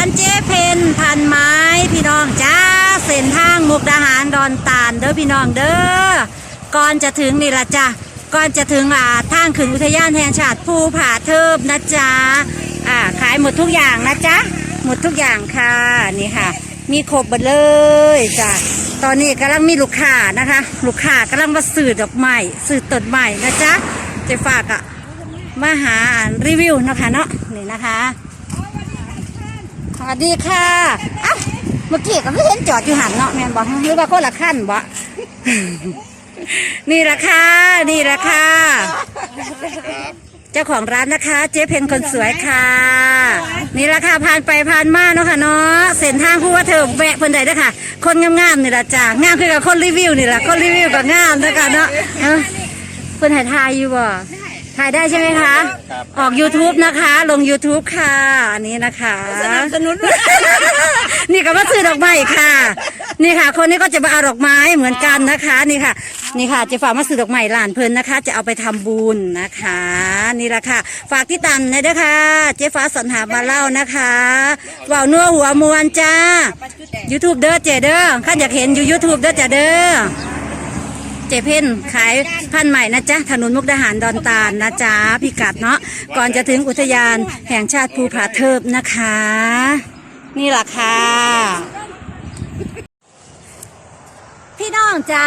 านเจ๊เพนพันไม้พี่น้องจ้าเส้นทางมุกดาหารดอนตาลเด้อพี่น้องเด้อก่อนจะถึงนี่ละจ้ะก่อนจะถึงอ่าทางขึ้นอุทยานแห่งชาติภูผาเทิบนะจ๊ะอ่าขายหมดทุกอย่างนะจ๊ะหมดทุกอย่างค่ะนี่ค่ะ มีครบหมดเลยจ้ะตอนนี้กำลังมีลูกค้านะคะ ลูกค้ากำลังมาซื้อดอกไม้ซื้อต้นไม้นะจ๊ะจ๊ฝากอะมาหารีวิวนะคะเนาะนี่นะคะ สวัสดีค่ะอ้าวเมื่อกี้ก็ไม่เห็นจอดอยู่หันเนาะแม่นบอกหรือว่าคนละขั้นบ่นี่ละค่ะ นี่ละค่ะ เจ้าของร้านนะคะ เจ๊เพนคนสวยค่ะ นี่ละค่ะผ่านไปผ่านมาเนาะค่ะเนาะเส้นทางผู้ว่าเธอแวะเพิ่นใดเด้ค่ะคนงามๆนี่ละจ้างามคือกับคนรีวิวนี่ละคนรีวิวก็งามเด้อค่ะเนาะเอ้าเพิ่นถ่ายทายอยู่บ่ ถ่ายได้ใช่ไหมคะออก YouTube นะคะ ลง YouTube ค่ะ อันนี้นะคะ สนับสนุนนี่ก็มาซื้อดอกไม้ค่ะ นี่ค่ะ คนนี้ก็จะมาเอาดอกไม้เหมือนกันนะคะ นี่ค่ะ นี่ค่ะจะฝากมาซื้อดอกไม้หลานเพลินนะคะ จะเอาไปทำบุญนะคะ นี่แหละค่ะ ฝากที่ตันนะเด้อค่ะเจ๊ฟ้าสรรหามาเล่านะคะว่าวนัวหัวมวนจ้า YouTube เด้อเจเด้อข้าอยากเห็นอยู่ YouTube เด้อจ้าเด้อ เจเพ่นขายพันธุ์ใหม่นะจ๊ะถนนมุกดาหารดอนตาลนะจ๊ะพิกัดเนาะก่อนจะถึงอุทยานแห่งชาติภูผาเทิบนะคะ นี่แหละค่ะพี่น้องจ้า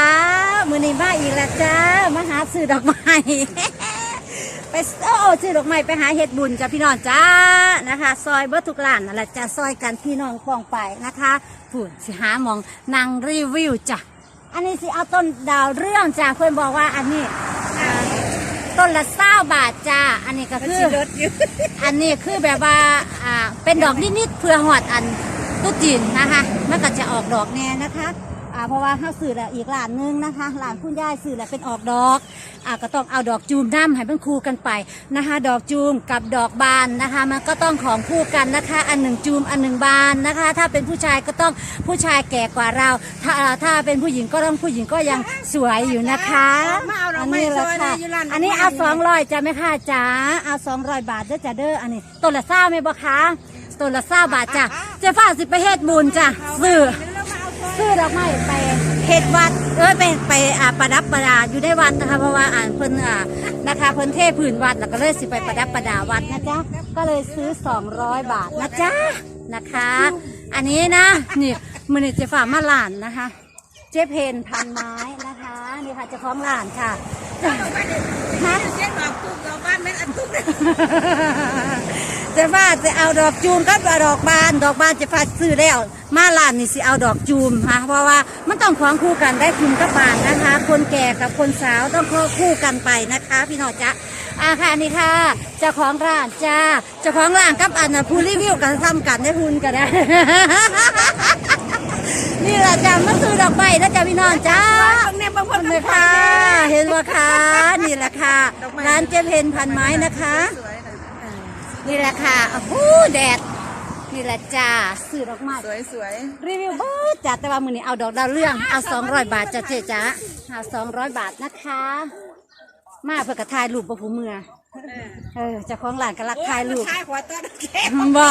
มือนี้มาอีกแล้วจ้ามาหาซื้อดอกไม้ไปโอ้ซื้อดอกไม้ไปหาเห็ดบุญจ้าพี่น้องจ้านะคะ ซอยเบิร์ทุกร้านนั่นแหละจ้าซอยกันพี่น้องปองไปนะคะพูดสิหามองนางรีวิวจ้ะ อันนี้สิเอาต้นดาวเรื่องจ้าเพื่อนบอกว่าอันนี้อ่าต้นละเศร้าบาทจ้าอันนี้ก็คือ รถอยู่ อันนี้คือแบบว่าอ่าเป็นดอกนิดๆเพื่อหอดอันตุ๊ดจีนนะคะมันก็จะออกดอกแน่นะคะอ่าเพราะว่าเขาสื่อแล้วอีกหลานนึงนะคะหลานคุณยายสื่อแล้วเป็นออกดอก อ่าก็ต้องเอาดอกจูมน้ำให้เป็นคู่กันไปนะคะ ดอกจูมกับดอกบานนะคะ มันก็ต้องของคู่กันนะคะ อันหนึ่งจูมอันหนึ่งบานนะคะ ถ้าเป็นผู้ชายก็ต้องผู้ชายแก่กว่าเรา ถ้าอ่าถ้าเป็นผู้หญิงก็ต้องผู้หญิงก็ยังสวยอยู่นะคะมาเอาดอกไม้นี้แหละซอยค่ะเลยอยู่ร้านดอกไม้ อันนี้เอาสองร้อยจ้ะแม่ค่ะจ้าเอาสองร้อยบาทเด้อจ้ะเด้ออันนี้ต้นละเศร้าไหมบ่คะต้นละเศร้าบาทจ้ะเจ้าฟ้าสิไปเฮ็ดบุญจ้ะซื้อ ซื้อดอกไม้ไปเฮ็ดวัดเอ้ยไปไปอ่าประดับประดาอยู่ในวัดนะคะเพราะว่าอ่านเพิ่นอ่านะคะเพิ่นเทพื้นวัดแล้วก็เลยสิไปประดับประดาวัดนะจ๊ะก็เลยซื้อ 200 บาทนะจ๊ะนะคะ อันนี้นะนี่มือนี่เจ้าฟ้ามาหลานนะคะ เจ๊เพนพันไม้นะ คะนี่ค่ะเจ้าของร้านค่ะ ฮะเจ๊ดอกตุ๊กดอกบ้านแม่นอันตุ๊กเลยจะว่าจะเอาดอกจูมกับดอกบาน ดอกบานจะฟาซื้อแล้ว มาร้านนี่สิเอาดอกจูมค่ะเพราะว่ามันต้องควงคู่กันได้คุณกับบานนะคะ คนแก่กับคนสาวต้องคู่กันไปนะคะ พี่น้องจ๊ะอาค่ะนี่ค่ะเจ้าของร้านจ้าเจ้าของร้านกับอันนะผู้รีวิวกันทำกันได้คุณกันได้ นี่แหละจ้ามาซื้อดอกไม้นะจ้าพี่น้องจ้าตรงนี้บางคนเห็นไหมคะเห็นว่าคะนี่แหละค่ะ ร้านเจเพนพันไม้นะคะสวยนะนี่แหละค่ะโอ้โหแดด นี่แหละจ้าซื้อดอกไม้สวยสวยรีวิวเบิดจ้าแต่ว่ามือนี้เอาดอกดาวเรื่องเอาสองร้อยบาทจ้าเจ๊จ้าเอาสองร้อยบาทนะคะ มาเพื่อกระทายรูปประผูเมือ เออเจ้าของร้านก็รักทายรูป ชายหัวต้นแก้วบ่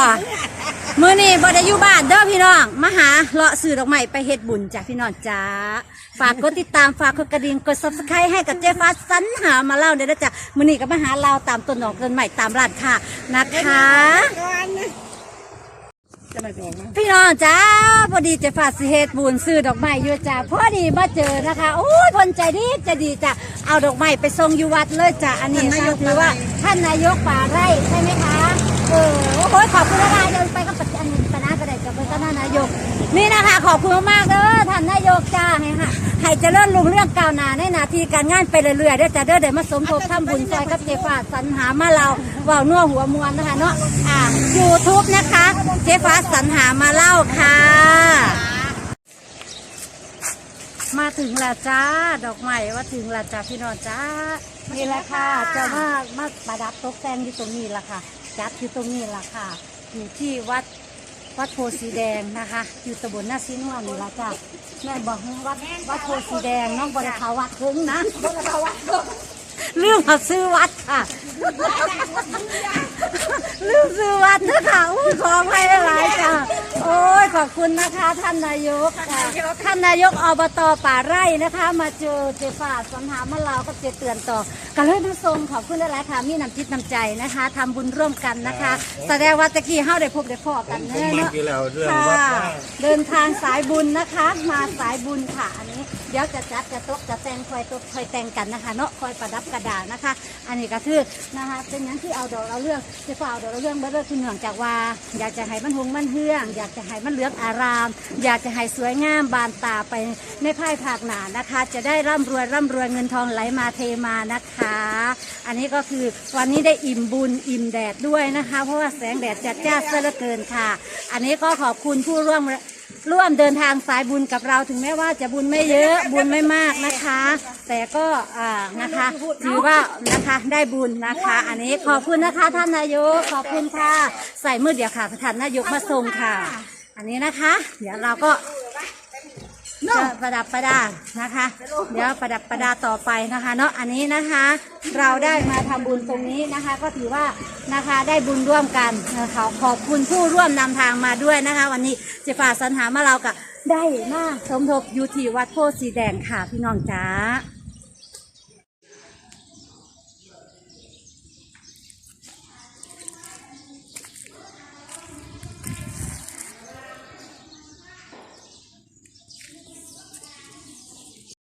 มื้อนี้บ่ได้อยู่บ้านเด้อพี่น้อง มาหาเลาะซื้อดอกไม้ไปเฮ็ดบุญจ้ะพี่น้องจ้า ฝากกดติดตามฝากกดกระดิ่งกด Subscribe ให้กับเจ๊ฟ้าสัญหามาเล่าเด้อจ้ะมื้อนี้ก็มาหาเราตามต้นดอกต้นไม้ตามร้านค้านะคะ ก่อนนะจะไม่แพงนะพี่น้องจ้าพอดีเจะฝากสิเฮ็ดบุญซื้อดอกไม้อยู่จ้าพอดีมาเจอนะคะโอ้ยเพนใจดีใจะดีจ้ะเอาดอกไม้ไปส่งอยู่วัดเลยจ้ะอันนี้ก็ถือว่าท่านนายกป่าไร่ใช่ไหมคะเออโอ้โหขอบคุณนะคะเดินไปกับปัจจันปนาก็ได้กับเป็นท่านนายกนี่นะคะขอบคุณมากๆเด้อท่านนายกจ้า ให้เจริญรุ่งเรื่องก้าวหน้าในหนาทีการงานไปเรื่อยๆเด้อจ้ะเด้อเดี๋ยวมาสมทบทำบุญซอยกับเจฟ้าสรรหามาเราเว่าวนัวหัวมวนนะคะเนาะอ่า YouTube นะคะเจฟ้าสรรหามาเล่าค่ะ มาถึงแล้วจ้าดอกไม้ว่าถึงแล้วจ้าพี่น้องจ้านี่แหละค่ะจะมามาประดับตกแต่งอยู่ตรงนี้ละค่ะ จัดอยู่ตรงนี้ละค่ะอยู่ที่วัด วัดโพสีแดงนะคะ อยู่ตำบลหน้าซินวนนี่ละจ้าแม่บอกวัดวัดโพสีแดงน้องบริเขาวัดถึงนะบริเขาวัดเลืมมาซื้อวัดค่ะ ลืมซื้อวัดนะคะอุ้ยของไปหลายๆจ้ะโอ้ย ขอบคุณนะคะท่านนายกค่ะท่านนายกอบตป่าไร่นะคะ มาเจอเจฝาดสัญหามาเราก็เจเตือนต่อกันเลยนะทรงขอบคุณหลายๆค่ะมีน้ำจิตน้ำใจนะคะทำบุญร่วมกันนะคะ แสดงว่าตะกี้เฮาได้พบได้พอกันผมแน่มักเนาะอยู่แล้วเรื่องค่ะวัดว่าเดินทางสายบุญนะคะ มาสายบุญค่ะอันนี้ เดี๋ยวจะจัดจะตกจะแต่งคอยตกคอยแต่งกันนะคะ เนาะคอยประดับกระดาษนะคะ อันนี้ก็คือนะคะเป็นอย่างที่เอาดอกเอาเรื่องจะเอาดอกเอาเรื่องเบอร์คือเนื่องจากว่า อยากจะให้มันหงมันเฮือง อยากจะให้มันเหลืองอาราม อยากจะให้สวยงามบานตาไปในภายภาคหนานะคะ จะได้ร่ำรวยร่ำรวยเงินทองไหลมาเทมานะคะ อันนี้ก็คือวันนี้ได้อิ่มบุญอิ่มแดดด้วยนะคะ เพราะว่าแสงแดดจัดจ้าเสือเกินค่ะ อันนี้ก็ขอบคุณผู้ร่วม ร่วมเดินทางสายบุญกับเราถึงแม้ว่าจะบุญไม่เยอะบุญไม่มากนะคะ แต่ก็อ่านะคะถือว่านะคะได้บุญนะคะ อันนี้ขอบคุณนะคะท่านนายกขอบคุณค่ะ ใส่มือเดียวค่ะท่านนายกมาส่งค่ะ อันนี้นะคะ เดี๋ยวเราก็ จะประดับประดานะคะ เดี๋ยวประดับประดาต่อไปนะคะ เนาะอันนี้นะคะ เราได้มาทำบุญตรงนี้นะคะ ก็ถือว่านะคะได้บุญร่วมกันนะคะขอบคุณผู้ร่วมนำทางมาด้วยนะคะ วันนี้เจฝ่าสรรหามาเรากับได้มาสมทบอยูที่วัดโพธิ์สีแดงค่ะพี่น้องจ๋า